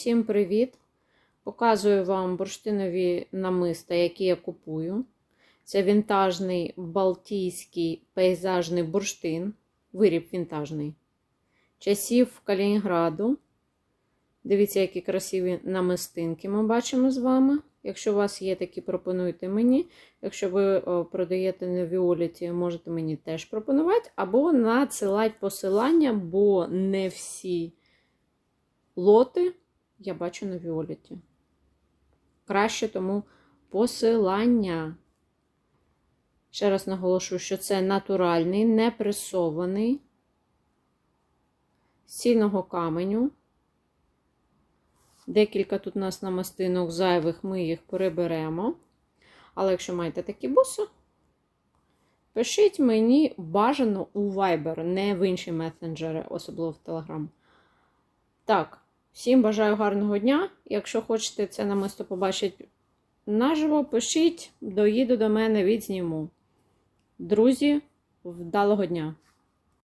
всім привіт! Показую вам бурштинові намиста, які я купую. Це вінтажний балтійський пейзажний бурштин. Виріб вінтажний. Часів Калінінграду. Дивіться, які красиві намистинки ми бачимо з вами. Якщо у вас є такі, пропонуйте мені. Якщо ви о, продаєте на Віоліті, можете мені теж пропонувати. Або надсилати посилання, бо не всі лоти я бачу на Віоліті. Краще тому посилання. Ще раз наголошую, що це натуральний, не пресований з цільного каменю. Декілька тут у нас намастинок зайвих, ми їх переберемо. Але якщо маєте такі буси, пишіть мені бажано у Viber, не в інші месенджери, особливо в Telegram. Так, всім бажаю гарного дня. Якщо хочете це намисто побачити наживо, пишіть, доїду до мене, відзніму. Друзі, вдалого дня!